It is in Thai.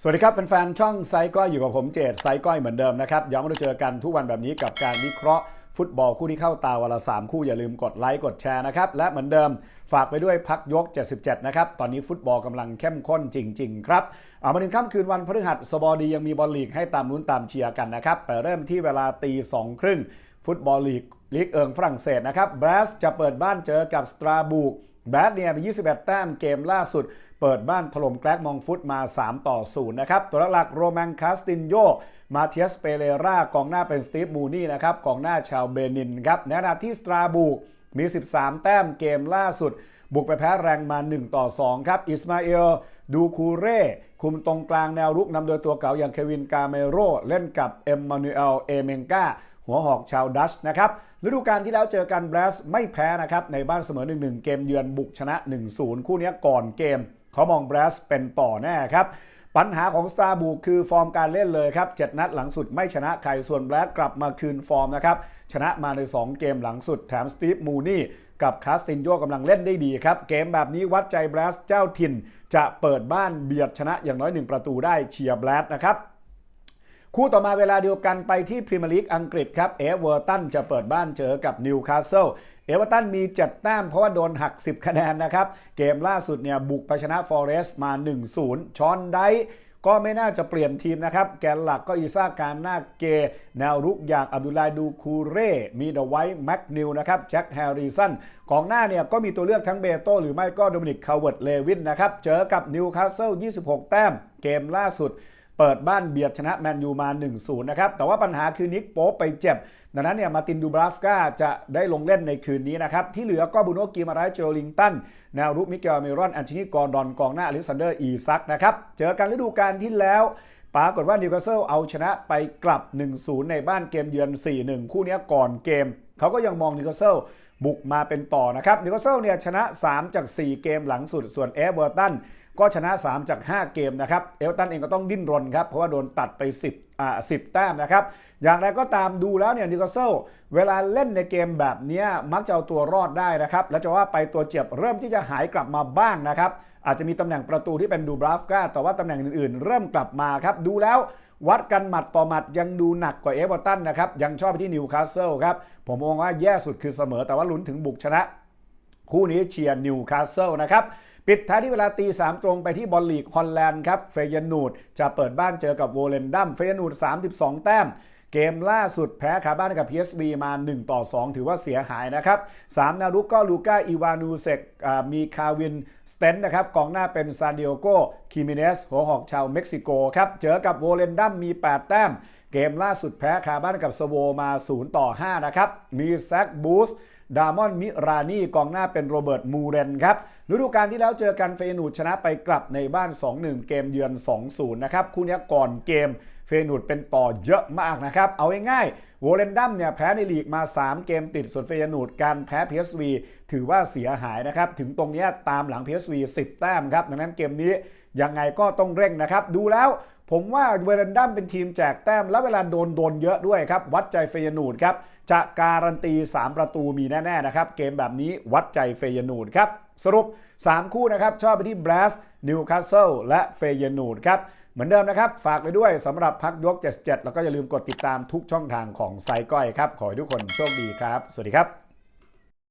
สวัสดีครับแฟนๆ ช่องไซก้อยอยู่กับผมเจตไซก้อยเหมือนเดิมนะครับย้ำว่าเจอกันทุกวันแบบนี้กับการวิเคราะห์ฟุตบอลคู่ที่เข้าตาวันละ3คู่อย่าลืมกดไลค์กดแชร์นะครับ และเหมือนเดิมฝากไปด้วยพักยก 77 นะครับ ตอนนี้ฟุตบอลกำลังเข้มข้นจริง ๆ ครับเอามาถึงค่ำคืนวันพฤหัสบดียังมีบอลลีกให้ตามลุ้นตามเชียร์กันนะครับแต่เริ่มที่เวลาตีสองครึ่งฟุตบอลลีกลีกเอิงฝรั่งเศสนะครับแบรสจะเปิดบ้านเจอกับสตราบูกแบดเนี่ยมี 21 แต้มเกมล่าสุด เปิดบ้านถล่มแกลกมองฟุตมา 3 ต่อ 0 นะครับ ตัวหลักโรแมนคาสตินโยมาเทียสเปเรรากองหน้าเป็นสตีฟมูนี่นะครับกองหน้าชาวเบนินครับในขณะที่สตราบูกมี 13 แต้มเกมล่าสุด บุกไปแพ้แรงมา 1 ต่อ 2 ครับ อิสมาเอล ดูคูเร่ คุมตรงกลางแนวรุกนำโดยตัวเก่าอย่างเควินกาเมโร เล่นกับเอ็มมานูเอล เอเมงกาหัวหอกชาวดัชนะครับฤดูกาลที่แล้วเจอกันแบรสไม่แพ้นะครับ ในบ้านเสมอ 1-1 เกมเยือนบุกชนะ 1-0 คู่นี้ก่อนเกม เขามองแบรสเป็นต่อแน่ครับปัญหาของสตาร์บูคือฟอร์มการเล่นเลยครับ 7 นัดหลังสุดไม่ชนะใคร ส่วนแบรสกลับมาคืนฟอร์มนะครับ ชนะมาใน 2 เกมหลังสุด แถมสตีฟมูนี่กับคาสตินโยกำลังเล่นได้ดีครับ เกมแบบนี้วัดใจแบรสเจ้าถิ่น จะเปิดบ้านเบียดชนะอย่างน้อย 1 ประตูได้เชียร์แบรสนะครับ คู่ต่อมาเวลาเดียวกันไปที่พรีเมียร์ลีกอังกฤษครับเอเวอร์ตันจะเปิดบ้านเจอกับนิวคาสเซิลเอเวอร์ตันมี7แต้มเพราะว่าโดนหัก 10 คะแนนนะครับ เกมล่าสุดเนี่ยบุกไปชนะฟอเรสต์มา 1-0 ชอนไดก็ไม่น่าจะเปลี่ยนทีมนะครับ แกนหลักก็อิซ่าการนาเก แนวรุกอย่างอับดุลไลดูคูเร่ มีเดอะไวท์แม็กนิวนะครับ แจ็คแฮร์ริสันของหน้าเนี่ยก็มีตัวเลือกทั้งเบโตหรือไม่ก็โดมินิกคาร์เวิร์ดเลวินนะครับ เจอกับนิวคาสเซิล 26 แต้ม เกมล่าสุด เปิดบ้านเบียดชนะแมนยูมา 1-0 นะครับ แต่ว่าปัญหาคือนิกโป๊ไปเจ็บ ดังนั้นเนี่ยมาตินดูบราฟกาจะได้ลงเล่นในคืนนี้นะครับ ที่เหลือก็บูโนกีมาไรเจอลิงตัน แนวรุกมิเกลเมรอน แอนโทนีกอร์ดอนกองหน้าอเล็กซานเดอร์อีซักนะครับ เจอกันฤดูกาลที่แล้วปรากฏว่านิวคาสเซิลเอาชนะไปกลับ 1-0 ในบ้านเกมเยือน 4-1 คู่นี้ก่อนเกม เขาก็ยังมองนิวคเซลบุกมาเป็นต่อนะครับนิวคเซลเนี่ยชนะ 3 จาก 4 เกมหลังสุด ส่วนเอเวอร์ตันก็ชนะ 3 จาก 5 เกมนะครับเอเวอร์ตันเองก็ต้องดิ้นรนครับเพราะว่าโดนตัดไป 10อ่า10 แต้มนะครับ อย่างไรก็ตามดูแล้วเนี่ยนิวคเซลเวลาเล่นในเกมแบบนี้มักจะเอาตัวรอดได้นะครับ แล้วจะว่าไปตัวเจ็บเริ่มที่จะหายกลับมาบ้างนะครับอาจจะมีตำแหน่งประตูที่เป็นดูบราฟกาแต่ว่าตำแหน่งอื่นๆ เริ่มกลับมาครับดูแล้ว วัดกันหมัดต่อหมัดยังดูหนักกว่าเอเวอร์ตันนะครับ ยังชอบไปที่นิวคาสเซิลครับ ผมมองว่าแย่สุดคือเสมอแต่ว่าลุ้นถึงบุกชนะ คู่นี้เชียร์นิวคาสเซิลนะครับปิดท้ายที่เวลาตีสามตรงไปที่บอลลีกฮอลแลนด์ครับเฟยนูดจะเปิดบ้านเจอกับโวเลนดัมเฟยนูด32 แต้ม เกมล่าสุดแพ้คาบ้านกับ PSV มา 1 ต่อ 2 ถือว่าเสียหายนะครับ3นารุกก็ลูก้าอีวานูเซกมีคาวินสเตนนะครับกองหน้าเป็นซานดิโอโกคิมิเนสหัวหอกชาวเม็กซิโกครับเจอกับโวเลนดัมมี 8 แต้ม เกมล่าสุดแพ้คาบ้านกับสโวมา 0 ต่อ 5 นะครับ มีแซกบูส ดามอนมิรานีกองหน้าเป็นโรเบิร์ตมูเรนครับฤดูกาลที่แล้วเจอกันเฟยนูดชนะไปกลับในบ้าน 2-1 เกมเยือน 2-0 นะครับคู่นี้ก่อนเกมเฟยนูดเป็นต่อเยอะมากนะครับ เอาง่ายๆโวเลนดัมเนี่ยแพ้ในลีกมา 3 เกมติดส่วนเฟยนูดการแพ้ PSV ถือว่าเสียหายนะครับ ถึงตรงนี้ตามหลัง PSV 10 แต้มครับ ดังนั้นเกมนี้ยังไงก็ต้องเร่งนะครับ ดูแล้ว ผมว่าเวเรนดัมเป็นทีมแจกแต้ม แล้วเวลาโดนโดนเยอะด้วยครับ วัดใจเฟยนูดครับ จะการันตี 3 ประตูมีแน่ ๆ นะครับ เกมแบบนี้วัดใจเฟยนูดครับ สรุป 3 คู่นะครับ ชอบไปที่บรสนิวคาสเซิลและเฟยนูดครับ เหมือนเดิมนะครับ ฝากไปด้วยสำหรับพักยก 77 แล้วก็อย่าลืมกดติดตามทุกช่องทางของไซก้อยครับ ขอให้ทุกคนโชคดีครับ สวัสดีครับ